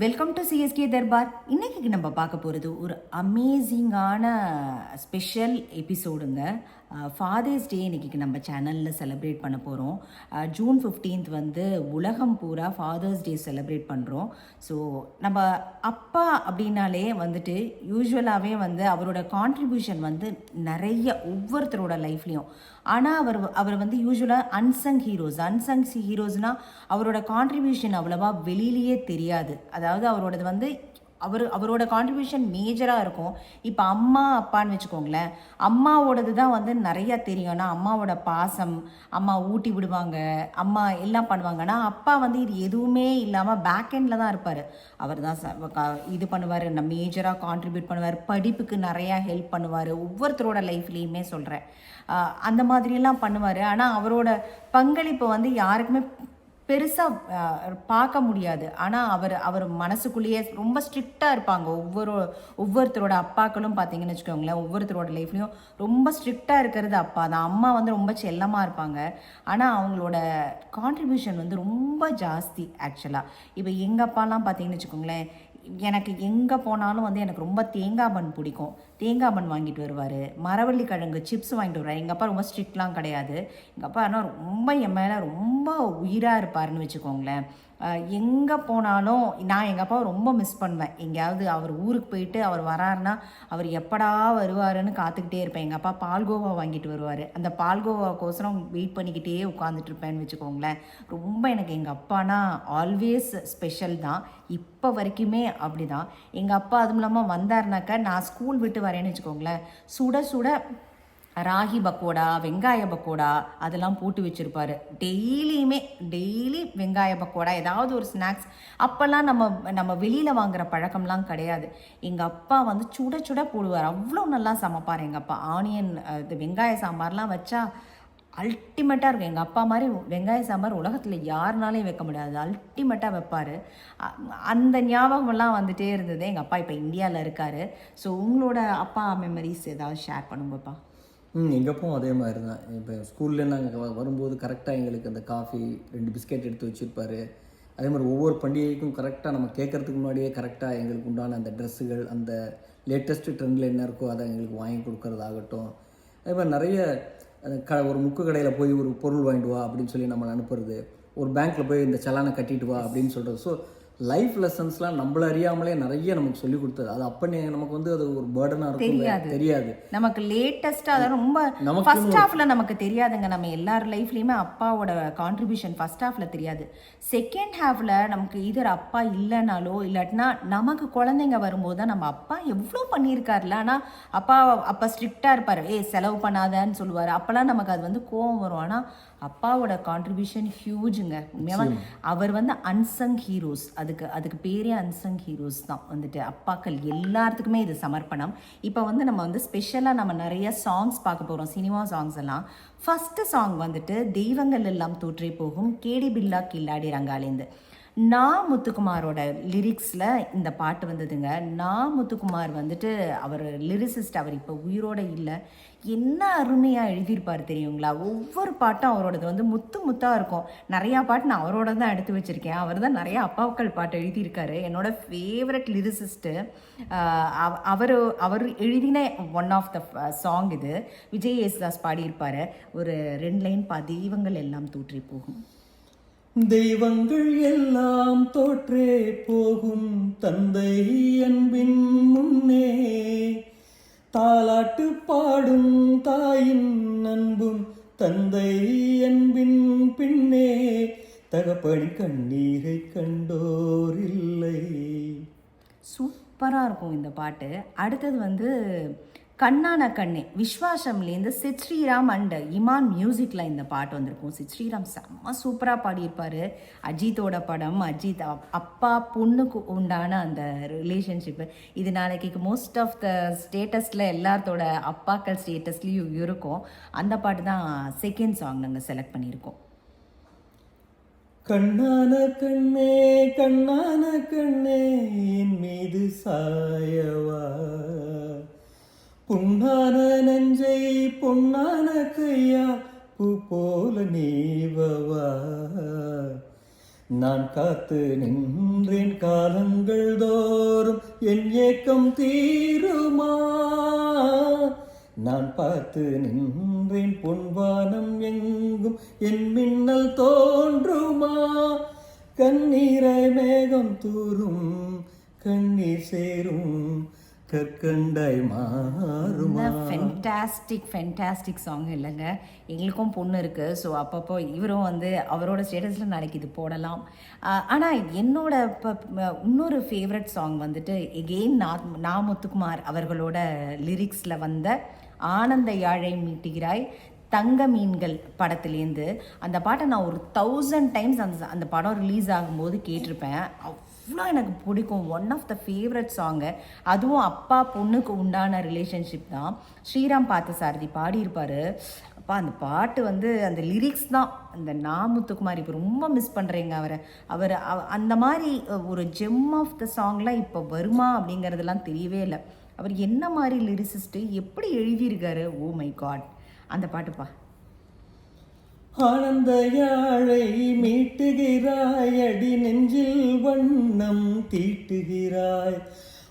Welcome to CSK Darbar இன்றைக்கி நம்ம பார்க்க போகிறது ஒரு அமேசிங்கான ஸ்பெஷல் எபிசோடுங்க ஃபாதர்ஸ் டே இன்னைக்கு நம்ம சேனலில் செலிப்ரேட் பண்ண போகிறோம் ஜூன் ஃபிஃப்டீன்த் வந்து உலகம் பூரா ஃபாதர்ஸ் டே செலிப்ரேட் பண்ணுறோம் ஸோ நம்ம அப்பா அப்படின்னாலே வந்துட்டு யூஸ்வலாகவே வந்து அவரோட கான்ட்ரிபியூஷன் வந்து நிறைய ஒவ்வொருத்தரோட லைஃப்லேயும் ஆனால் அவர் அவர் வந்து யூஸ்வலாக அன்சங் ஹீரோஸ் அன்சங் ஹீரோஸ்னால் அவரோட கான்ட்ரிபியூஷன் அவ்வளோவா வெளியிலேயே தெரியாது. அதாவது அதாவது அவரோடது வந்து அவர் அவரோட கான்ட்ரிபியூஷன் மேஜராக இருக்கும். இப்போ அம்மா அப்பான்னு வச்சுக்கோங்களேன். அம்மாவோடது தான் வந்து நிறையா தெரியும். ஆனால் அம்மாவோட பாசம் அம்மா ஊட்டி விடுவாங்க அம்மா எல்லாம் பண்ணுவாங்க. ஆனால் அப்பா வந்து இது எதுவுமே இல்லாமல் பேக் எண்டில் தான் இருப்பார். அவர் தான் ச- க- இது பண்ணுவார் நம்ம மேஜராக கான்ட்ரிபியூட் பண்ணுவார் படிப்புக்கு நிறையா ஹெல்ப் பண்ணுவார். ஒவ்வொருத்தரோட லைஃப்லேயுமே சொல்கிறேன் அந்த மாதிரியெல்லாம் பண்ணுவார். ஆனால் அவரோட பங்களிப்பு வந்து யாருக்குமே பெருசாக பார்க்க முடியாது. ஆனால் அவர் அவர் மனசுக்குள்ளேயே ரொம்ப ஸ்ட்ரிக்டாக இருப்பாங்க. ஒவ்வொரு ஒவ்வொருத்தரோட அப்பாக்களும் பார்த்தீங்கன்னு வச்சுக்கோங்களேன் ஒவ்வொருத்தரோட லைஃப்லையும் ரொம்ப ஸ்ட்ரிக்டாக இருக்கிறது அப்பா தான். அம்மா வந்து ரொம்ப செல்லமாக இருப்பாங்க. ஆனால் அவங்களோட கான்ட்ரிபியூஷன் வந்து ரொம்ப ஜாஸ்தி ஆக்சுவலாக இப்போ எங்கள் அப்பாலாம் பார்த்தீங்கன்னு வச்சுக்கோங்களேன் எனக்கு எங்கே போனாலும் வந்து எனக்கு ரொம்ப தேங்காய் பன் பிடிக்கும். தேங்காய் பன் வாங்கிட்டு வருவார். மரவள்ளி கிழங்கு சிப்ஸ் வாங்கிட்டு வருவார். எங்கள் அப்பா ரொம்ப ஸ்ட்ரிக்ட்லாம் கிடையாது. எங்கள் அப்பா ஆனால் ரொம்ப என் மேலே ரொம்ப உயிராக இருப்பாருன்னு வச்சுக்கோங்களேன். எங்கே போனாலும் நான் எங்கள் அப்பாவை ரொம்ப மிஸ் பண்ணுவேன். எங்கேயாவது அவர் ஊருக்கு போயிட்டு அவர் வராருன்னா அவர் எப்படா வருவாருன்னு காத்துக்கிட்டே இருப்பேன். எங்கள் அப்பா பால்கோவா வாங்கிட்டு வருவார். அந்த பால்கோவாக்கோசரம் வெயிட் பண்ணிக்கிட்டே உட்காந்துட்டு இருப்பேன்னு வச்சுக்கோங்களேன். ரொம்ப எனக்கு எங்கள் அப்பானா ஆல்வேஸ் ஸ்பெஷல் தான். இப்போ வரைக்குமே அப்படி தான் எங்கள் அப்பா அதுவும் இல்லாமல் வந்தாருனாக்கா நான் ஸ்கூல் விட்டு வரேன்னு வச்சுக்கோங்களேன். சுட சுட ராகி பக்கோடா வெங்காய பக்கோடா அதெல்லாம் போட்டு வச்சுருப்பாரு. டெய்லியுமே டெய்லி வெங்காய பக்கோடா ஏதாவது ஒரு ஸ்நாக்ஸ். அப்போல்லாம் நம்ம நம்ம வெளியில் வாங்குகிற பழக்கம்லாம் கிடையாது. எங்கள் அப்பா வந்து சுட சுட போடுவார். அவ்வளோ நல்லா சமைப்பார் எங்கள் அப்பா. ஆனியன் இது வெங்காய சாம்பார்லாம் வச்சா அல்டிமேட்டாக இருக்கும். எங்கள் அப்பா மாதிரி வெங்காய சாம்பார் உலகத்தில் யாருனாலையும் வைக்க முடியாது. அல்டிமேட்டாக வைப்பார். அந்த ஞாபகமெல்லாம் வந்துகிட்டே இருந்தது. எங்கள் அப்பா இப்போ இந்தியாவில் இருக்கார். ஸோ உங்களோட அப்பா மெமரிஸ் ஏதாவது ஷேர் பண்ணுங்கப்பா ம் எங்கள் அப்பாவும் அதே மாதிரி தான் இப்போ ஸ்கூல்ல நாங்கள் வரும்போது கரெக்டாக எங்களுக்கு அந்த காஃபி ரெண்டு பிஸ்கெட் எடுத்து வச்சுருப்பாரு. அதே மாதிரி ஒவ்வொரு பண்டிகைக்கும் கரெக்டாக நம்ம கேட்கறதுக்கு முன்னாடியே கரெக்டாக எங்களுக்கு உண்டான அந்த ட்ரெஸ்ஸுகள் அந்த லேட்டஸ்ட்டு ட்ரெண்டில் என்ன இருக்கோ அதை எங்களுக்கு வாங்கி கொடுக்கறதாகட்டும். அதே மாதிரி நிறைய க ஒரு முக்கு கடையில் போய் ஒரு பொருள் வாங்கிட்டு வா அப்படின்னு சொல்லி நம்ம அனுப்புறது. ஒரு பேங்க்கில் போய் இந்த செலானை கட்டிட்டு வா அப்படின்னு சொல்கிறது ஸோ லைஃப் லெசன்ஸ்லாம் நம்மள அறியாமலே நிறைய நமக்கு சொல்லி கொடுத்தது. அது அப்போ நமக்கு வந்து அது ஒரு பேர்டனாக இருக்கும் தெரியாது. நமக்கு லேட்டஸ்ட்டாக அதாவது ரொம்ப ஃபர்ஸ்ட் ஹாஃப்ல நமக்கு தெரியாதுங்க. நம்ம எல்லார் லைஃப்லையுமே அப்பாவோட கான்ட்ரிபியூஷன் ஃபர்ஸ்ட் ஹாஃப்ல தெரியாது. செகண்ட் ஹாஃப்ல நமக்கு இதர் அப்பா இல்லைனாலோ இல்லாட்டினா நமக்கு குழந்தைங்க வரும்போது தான் நம்ம அப்பா எவ்வளோ பண்ணியிருக்காருல ஆனால் அப்பா அப்பா ஸ்ட்ரிக்டாக இருப்பார். ஏய் செலவு பண்ணாதன்னு சொல்லுவார். அப்போல்லாம் நமக்கு அது வந்து கோவம் வரும். ஆனால் அப்பாவோட கான்ட்ரிபியூஷன் ஹியூஜுங்க உண்மையாக அவர் வந்து அன்சங் ஹீரோஸ் அதுக்கு அதுக்கு பேரே அன்சங் ஹீரோஸ் தான் வந்துட்டு. அப்பாக்கள் எல்லாத்துக்குமே இது சமர்ப்பணம். இப்போ வந்து நம்ம வந்து ஸ்பெஷலாக நம்ம நிறைய சாங்ஸ் பார்க்க போகிறோம் சினிமா சாங்ஸ் எல்லாம். ஃபஸ்ட்டு சாங் வந்துட்டு தெய்வங்கள் எல்லாம் தோற்றே போகும் கேடி பில்லா கில்லாடி ரங்காலேந்து. நா முத்துக்குமாரோட லிரிக்ஸில் இந்த பாட்டு வந்ததுங்க. நா முத்துக்குமார் வந்துட்டு அவர் லிரிசிஸ்ட் அவர் இப்போ உயிரோட இல்லை. என்ன அருமையாக எழுதியிருப்பார் தெரியுங்களா? ஒவ்வொரு பாட்டும் அவரோடது வந்து முத்து முத்தாக இருக்கும். நிறையா பாட்டு நான் அவரோட தான் எடுத்து வச்சுருக்கேன். அவர் தான் நிறையா அப்பாக்கள் பாட்டு எழுதியிருக்காரு. என்னோட ஃபேவரட் லிரிசிஸ்ட்டு அவர் அவர் எழுதின ஒன் ஆஃப் த சாங் இது. விஜய் யேசுதாஸ் பாடியிருப்பார். ஒரு ரெண்டு லைன் பா தெய்வங்கள் எல்லாம் தூற்றி போகும். தெய்வங்கள் எல்லாம் தோற்றே போகும் தந்தை அன்பின் முன்னே. தாலாட்டு பாடும் தாயின் அன்பும் தந்தை அன்பின் பின்னே. தகப்படி கண்ணீரை கண்டோரில்லை சூப்பராக இருக்கும் இந்த பாட்டு. அடுத்தது வந்து கண்ணான கண்ணே விஸ்வாசம்லேருந்து சித் ஸ்ரீராம் அண்ட் இமான் மியூசிக்கில் இந்த பாட்டு வந்திருக்கும். சித் ஸ்ரீராம் செம்ம சூப்பராக பாடியிருப்பார். அஜித்தோட படம் அஜித் அப்பா பொண்ணுக்கு உண்டான அந்த ரிலேஷன்ஷிப்பு இது நாளைக்கு மோஸ்ட் ஆஃப் த ஸ்டேட்டஸில் எல்லாத்தோட அப்பாக்கள் ஸ்டேட்டஸ்லேயும் இருக்கும். அந்த பாட்டு தான் செகண்ட் சாங் நாங்கள் செலக்ட் பண்ணியிருக்கோம். கண்ணான கண்ணே கண்ணான கண்ணே என் மீது சாயவா. புண்ணான நெஞ்சை பொன்னான கையா பூ போல நீவவா? நான் காத்து நின்றேன் காலங்கள் தோறும் என் ஏக்கம் தீருமா? நான் பார்த்து நின்றேன் பொன்வானம் எங்கும் என் மின்னல் தோன்றுமா? கண்ணீரை மேகம் தூரும் கண்ணீர் சேரும் கற்கண்டாய் மாறுமா? ஃபென்டாஸ்டிக் ஃபென்டாஸ்டிக் சாங் இல்லைங்க. எங்களுக்கும் பொண்ணு இருக்குது ஸோ அப்பப்போ இவரும் வந்து அவரோட ஸ்டேட்டஸில் நாளைக்கு இது போடலாம். ஆனால் என்னோட இப்போ இன்னொரு ஃபேவரட் சாங் வந்துட்டு எகெயின் நா நா முத்துக்குமார் அவர்களோட லிரிக்ஸில் வந்த ஆனந்த யாழை மீட்டுகிறாய் தங்க மீன்கள் படத்துலேருந்து அந்த பாட்டை நான் ஒரு தௌசண்ட் டைம்ஸ் அந்த அந்த படம் ரிலீஸ் ஆகும்போது கேட்டிருப்பேன். அவ்வளோ எனக்கு பிடிக்கும். One of the favourite song அதுவும் அப்பா பொண்ணுக்கு உண்டான ரிலேஷன்ஷிப் தான். ஸ்ரீராம் பார்த்தசாரதி பாடியிருப்பாரு. அப்பா அந்த பாட்டு வந்து அந்த லிரிக்ஸ் தான். அந்த நாமுத்துக்குமார் இப்போ ரொம்ப மிஸ் பண்ணுறேங்க அவரை. அவர் அவ- அந்த மாதிரி ஒரு ஜெம் ஆஃப் த சாங்லாம் இப்போ வருமா அப்படிங்கிறதெல்லாம் தெரியவே இல்லை. அவர் என்ன மாதிரி லிரிசிஸ்ட்டு எப்படி எழுதியிருக்காரு? ஓ மை காட் அந்த பாட்டுப்பா ஆனந்த யாழை மீட்டுகிறாய் அடி நெஞ்சில் வண்ணம் தீட்டுகிறாய்.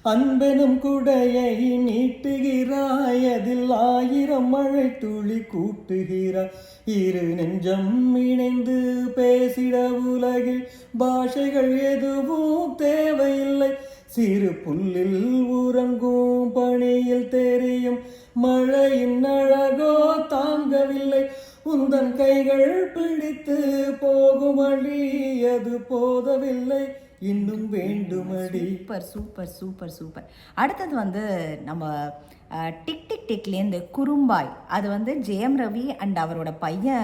அன்பெனும் குடையை நீட்டுகிறாய் அதில் ஆயிரம் மழை துளி கூட்டுகிறாய். இரு நெஞ்சம் இணைந்து பேசிட உலகில் பாஷைகள் எதுவும் தேவையில்லை. சிறு புல்லில் உறங்கும் பணியில் தெரியும் மழையின் அழகோ உந்தன் கைகள் பிடித்து போகும் வழி அது போதவில்லை. இன்னும் வேண்டுமடி. Super super super super. அடுத்தது வந்து நம்ம டிக் டிக் டிக்லேருந்து குறும்பாய் அது வந்து ஜெயம் ரவி அண்ட் அவரோட பையன்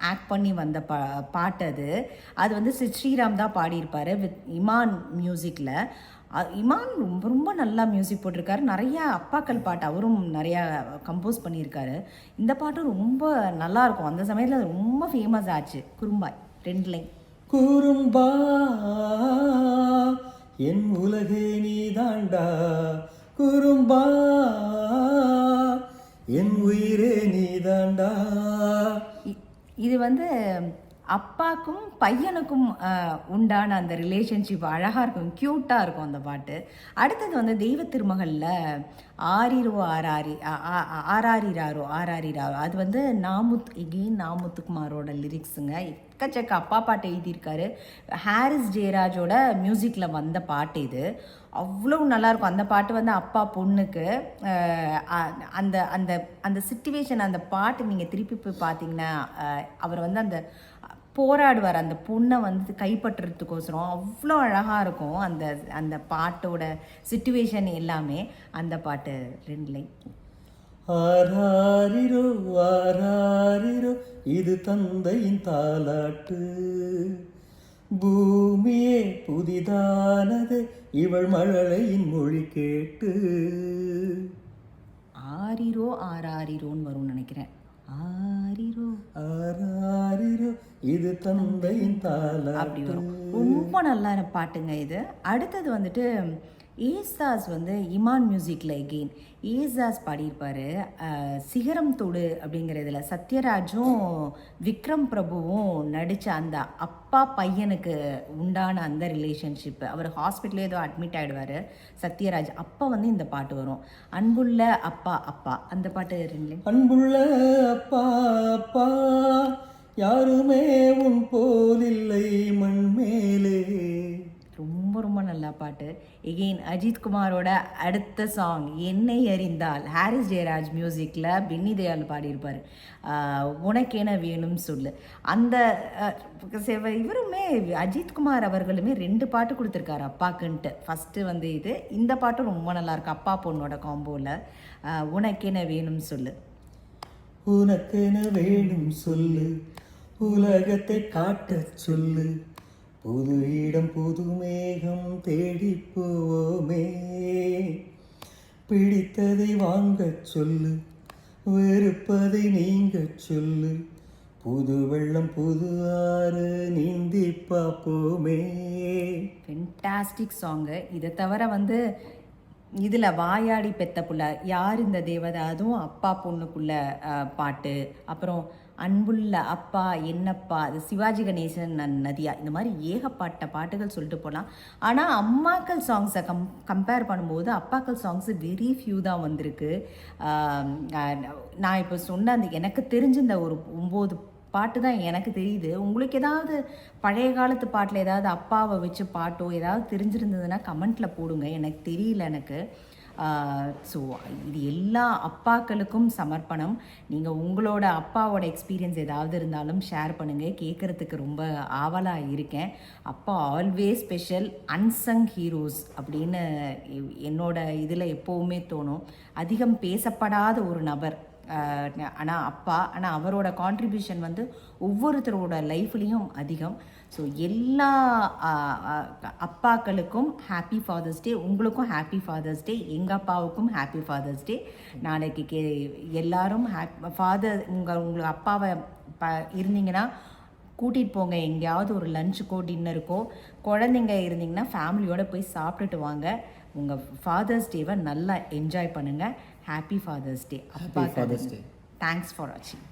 ஆக்ட் பண்ணி வந்த பா பாட்டு அது. அது வந்து சி- ஸ்ரீராம் தான் பாடியிருப்பார் வித் இமான் மியூசிக்கில் இமான் ரொம்ப ரொம்ப நல்லா மியூசிக் போட்டிருக்காரு. நிறைய அப்பாக்கள் பாட்டு அவரும் நிறையா கம்போஸ் பண்ணியிருக்காரு. இந்த பாட்டும் ரொம்ப நல்லாயிருக்கும் அந்த சமயத்தில் அது ரொம்ப ஃபேமஸ் ஆச்சு. குறும்பாய் ரெண்டு லைன் குறும்பா என் உலகே நீதாண்டா. குறும்பா என் உயிரே நீதாண்டா. இது வந்து அப்பாக்கும் பையனுக்கும் உண்டான அந்த ரிலேஷன்ஷிப் அழகாக இருக்கும் க்யூட்டாக இருக்கும் அந்த பாட்டு. அடுத்தது வந்து தெய்வ திருமகளில் ஆரிரோ ஆராரி ஆராரிராரோ ஆராரிராரோ அது வந்து நாமுத் எகெயின் நாமுத்துக்குமாரோட லிரிக்ஸுங்க எக்கச்சக்க அப்பா பாட்டு எழுதியிருக்காரு. ஹாரிஸ் ஜெயராஜோட மியூசிக்கில் வந்த பாட்டு இது. அவ்வளோ நல்லாயிருக்கும். அந்த பாட்டு வந்து அப்பா பொண்ணுக்கு அந்த அந்த அந்த சுச்சுவேஷன் அந்த பாட்டு நீங்கள் திருப்பி போய் பார்த்தீங்கன்னா அவர் வந்து அந்த போராடுவார். அந்த பொண்ணை வந்து கைப்பற்றுறதுக்கோசரம் அவ்வளோ அழகாக இருக்கும். அந்த அந்த பாட்டோட சுச்சுவேஷன் எல்லாமே அந்த பாட்டு ரெண்டு லைன் ஆராரிரோ ஆராரிரோ இது தந்தையின் தாலாட்டு பூமியே புதிதானது இவள் மழலையின் மொழி கேட்டு. ஆரிரோ ஆறாரிரோன்னு வரும்னு நினைக்கிறேன். ஆரிரோ ஆராரிரோ இது தந்தையின் அப்படி தாலாட்டு வரும் ரொம்ப நல்லா பாட்டுங்க இது. அடுத்தது வந்துட்டு ஏசாஸ் வந்து இமான் மியூசிக்கில் எகெயின் ஏசாஸ் பாடியிருப்பார். சிகரம் தொடு அப்படிங்கிறதுல சத்யராஜும் விக்ரம் பிரபுவும் நடித்த அந்த அப்பா பையனுக்கு உண்டான அந்த ரிலேஷன்ஷிப் அவர் ஹாஸ்பிட்டலே ஏதோ அட்மிட் ஆகிடுவார் சத்யராஜ் அப்போ வந்து இந்த பாட்டு வரும். அன்புள்ள அப்பா அப்பா. அந்த பாட்டு அன்புள்ள அப்பா அப்பா. யாருமே உன் போலில்லை மண் மேலே ரொம்ப ரொம்ப நல்லா பாட்டு. எகெயின் அஜித் குமாரோட அடுத்த சாங் என்னை அறிந்தால். ஹாரிஸ் ஜெயராஜ் மியூசிக்கில் பின்னி தயால் பாடியிருப்பார். உனக்கேன உனக்கென வேணும் சொல்லு. அந்த இவருமே அஜித்குமார் அவர்களுமே ரெண்டு பாட்டு கொடுத்துருக்காரு அப்பாக்குன்ட்டு. ஃபஸ்ட்டு வந்து இது. இந்த பாட்டும் ரொம்ப நல்லாயிருக்கு அப்பா பொண்ணோட காம்போவில் உனக்கென வேணும் சொல்லு. உனக்கென வேணும் சொல்லு. உலகத்தை காட்ட சொல்லு. புது இடம் புது மேகம் தேடி போவோமே. பிடித்ததை வாங்கச் சொல்லு வெறுப்பதை நீங்கச் சொல்லு. புது வெள்ளம் புது ஆறு நீந்தி பார்ப்போமே. ஃபென்டாஸ்டிக் சாங்கு இதை தவிர வந்து இதில் வாயாடி பெத்த புள்ள யார் இந்த தேவதை? அதுவும் அப்பா பொண்ணுக்குள்ள பாட்டு. அப்புறம் அன்புள்ள அப்பா என்னப்பா அது சிவாஜி கணேசன் நதியா. இந்த மாதிரி ஏகப்பட்ட பாட்டுகள் சொல்லிட்டு போகலாம் ஆனால் அம்மாக்கள் சாங்ஸை கம் கம்பேர் பண்ணும்போது அப்பாக்கள் சாங்ஸ் வெரி ஃபியூ தான் வந்திருக்கு. நான் இப்போ சொன்ன அந்த எனக்கு தெரிஞ்சிருந்த ஒரு ஒம்பது பாட்டு தான் எனக்கு தெரியுது. உங்களுக்கு ஏதாவது பழைய காலத்து பாட்டில் ஏதாவது அப்பாவை வச்சு பாட்டோ ஏதாவது தெரிஞ்சிருந்ததுன்னா கமெண்ட்டில் போடுங்க. எனக்கு தெரியல எனக்கு. ஸோ இது எல்லா அப்பாக்களுக்கும் சமர்ப்பணம். நீங்கள் உங்களோட அப்பாவோட எக்ஸ்பீரியன்ஸ் ஏதாவது இருந்தாலும் ஷேர் பண்ணுங்கள் கேட்குறதுக்கு ரொம்ப ஆவலாக இருக்கேன். அப்பா ஆல்வேஸ் ஸ்பெஷல் அன்சங் ஹீரோஸ் அப்படின்னு என்னோட இதில் எப்போவுமே தோணும். அதிகம் பேசப்படாத ஒரு நபர் ஆனால் அப்பா ஆனால் அவரோட கான்ட்ரிபியூஷன் வந்து ஒவ்வொருத்தரோட லைஃப்லேயும் அதிகம். ஸோ எல்லா அப்பாக்களுக்கும் ஹாப்பி ஃபாதர்ஸ் டே உங்களுக்கும் ஹாப்பி ஃபாதர்ஸ் டே எங்கள் அப்பாவுக்கும் ஹாப்பி ஃபாதர்ஸ் டே நாளைக்கு கே எல்லாரும் ஹாப் ஃபாதர் உங்கள் உங்களுக்கு அப்பாவை ப இருந்தீங்கன்னா கூட்டிகிட்டு போங்க. எங்கேயாவது ஒரு லஞ்சுக்கோ டின்னருக்கோ குழந்தைங்க இருந்தீங்கன்னா ஃபேமிலியோட போய் சாப்பிட்டுட்டு வாங்க. உங்கள் ஃபாதர்ஸ் டேவை நல்லா என்ஜாய் பண்ணுங்கள் ஹாப்பி ஃபாதர்ஸ் டே அப்பா Father's Day. தேங்க்ஸ் ஃபார் வாட்சிங்